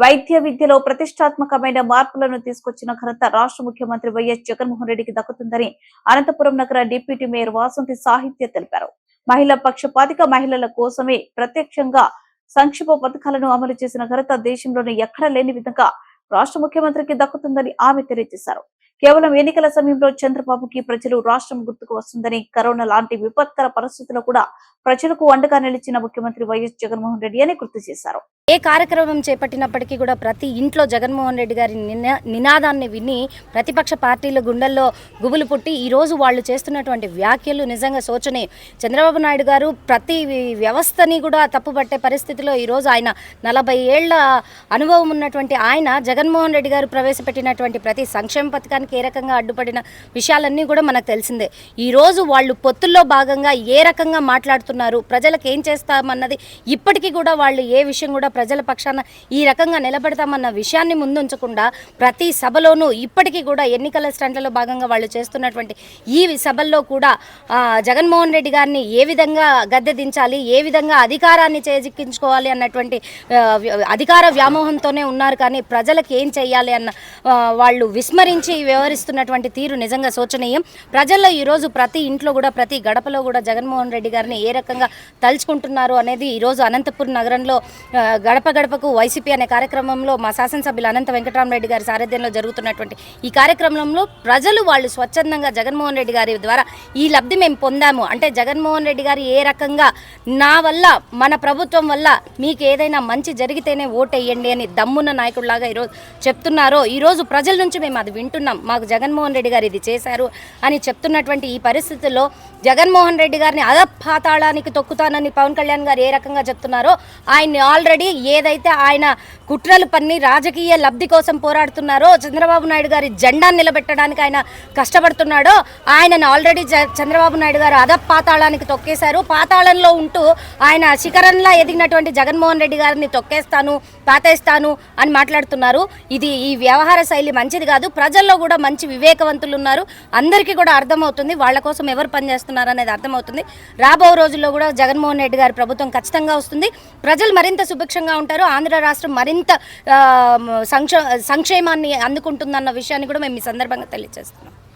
వైద్య విద్యలో ప్రతిష్టాత్మకమైన మార్పులను తీసుకొచ్చిన ఘనత రాష్ట్ర ముఖ్యమంత్రి వైఎస్ జగన్మోహన్ రెడ్డికి దక్కుతుందని అనంతపురం నగర డిప్యూటీ మేయర్ వాసంతి సాహిత్య తెలిపారు. మహిళా పక్షపాతిక మహిళల కోసమే ప్రత్యక్షంగా సంక్షేమ పథకాలను అమలు చేసిన ఘనత దేశంలోని ఎక్కడా లేని విధంగా రాష్ట్ర ముఖ్యమంత్రికి దక్కుతుందని ఆమె తెలియజేశారు. కేవలం ఎన్నికల సమయంలో చంద్రబాబుకి ప్రజలు రాష్ట్రం గుర్తుకు వస్తుందని కరోనా లాంటి విపత్కర పరిస్థితుల్లో కూడా ప్రజలకు అండగా నిలిచిన ముఖ్యమంత్రి వైఎస్ జగన్మోహన్ రెడ్డి అని గుర్తు చేశారు. ఏ కార్యక్రమం చేపట్టినప్పటికీ కూడా ప్రతి ఇంట్లో జగన్మోహన్ రెడ్డి గారి నినా నినాదాన్ని విని ప్రతిపక్ష పార్టీల గుండెల్లో గుబులు పుట్టి ఈరోజు వాళ్ళు చేస్తున్నటువంటి వ్యాఖ్యలు నిజంగా శోచనీయం చంద్రబాబు నాయుడు గారు ప్రతి వ్యవస్థని కూడా తప్పుపట్టే పరిస్థితిలో ఈరోజు ఆయన నలభై ఏళ్ళ అనుభవం ఉన్నటువంటి ఆయన జగన్మోహన్ రెడ్డి గారు ప్రవేశపెట్టినటువంటి ప్రతి సంక్షేమ పథకానికి ఏ రకంగా అడ్డుపడిన విషయాలన్నీ కూడా మనకు తెలిసిందే. ఈరోజు వాళ్ళు పొత్తుల్లో భాగంగా ఏ రకంగా మాట్లాడుతున్నారు ప్రజలకు ఏం చేస్తామన్నది ఇప్పటికీ కూడా వాళ్ళు ఏ విషయం కూడా ప్రజల పక్షాన ఈ రకంగా నిలబెడతామన్న విషయాన్ని ముందుంచకుండా ప్రతి సభలోనూ ఇప్పటికీ కూడా ఎన్నికల స్టంట్లలో భాగంగా వాళ్ళు చేస్తున్నటువంటి ఈ సభల్లో కూడా జగన్మోహన్ రెడ్డి గారిని ఏ విధంగా గద్దె దించాలి ఏ విధంగా అధికారాన్ని చేజిక్కించుకోవాలి అన్నటువంటి అధికార వ్యామోహంతోనే ఉన్నారు కానీ ప్రజలకు ఏం చేయాలి అన్న వాళ్ళు విస్మరించి వ్యవహరిస్తున్నటువంటి తీరు నిజంగా శోచనీయం. ప్రజల్లో ఈరోజు ప్రతి ఇంట్లో కూడా ప్రతి గడపలో కూడా జగన్మోహన్ రెడ్డి గారిని ఏ రకంగా తలుచుకుంటున్నారు అనేది ఈరోజు అనంతపురం నగరంలో గడప గడపకు వైసీపీ అనే కార్యక్రమంలో మా శాసనసభ్యులు అనంత వెంకటరామరెడ్డి గారి సారథ్యంలో జరుగుతున్నటువంటి ఈ కార్యక్రమంలో ప్రజలు వాళ్ళు స్వచ్ఛందంగా జగన్మోహన్ రెడ్డి గారి ద్వారా ఈ లబ్ధి మేము పొందాము. అంటే జగన్మోహన్ రెడ్డి గారు ఏ రకంగా నా వల్ల మన ప్రభుత్వం వల్ల మీకు ఏదైనా మంచి జరిగితేనే ఓటేయండి అని దమ్మున్న నాయకుడిలాగా ఈరోజు చెప్తున్నారో. ఈరోజు ప్రజల నుంచి మేము అది వింటున్నాం. మాకు జగన్మోహన్ రెడ్డి గారు ఇది చేశారు అని చెప్తున్నటువంటి ఈ పరిస్థితుల్లో జగన్మోహన్ రెడ్డి గారిని అధపాతాళానికి తొక్కుతానని పవన్ కళ్యాణ్ గారు ఏ రకంగా చెప్తున్నారో ఆయన్ని ఆల్రెడీ ఏదైతే ఆయన కుట్రలు పన్ని రాజకీయ లబ్ధి కోసం పోరాడుతున్నారో చంద్రబాబు నాయుడు గారి జెండాను నిలబెట్టడానికి ఆయన కష్టపడుతున్నాడో ఆయనను ఆల్రెడీ చంద్రబాబు నాయుడు గారు అధపాతాళానికి తొక్కేశారు. పాతాళంలో ఉంటూ ఆయన శిఖరంలా ఎదిగినటువంటి జగన్మోహన్ రెడ్డి గారిని తొక్కేస్తాను పాతేస్తాను అని మాట్లాడుతున్నారు. ఇది ఈ వ్యవహార శైలి మంచిది కాదు. ప్రజల్లో కూడా మంచి వివేకవంతులు ఉన్నారు అందరికీ కూడా అర్థమవుతుంది. వాళ్ళ కోసం ఎవరు పనిచేస్తున్నారు అనేది అర్థమవుతుంది. రాబో రోజు రోజుల్లో కూడా జగన్మోహన్ రెడ్డి గారి ప్రభుత్వం ఖచ్చితంగా వస్తుంది. ప్రజలు మరింత సుభిక్షంగా ఉంటారు. ఆంధ్ర రాష్ట్రం మరింత సంక్ష సంక్షేమాన్ని అందుకుంటుందన్న విషయాన్ని కూడా మేము ఈ సందర్భంగా తెలియజేస్తున్నాం.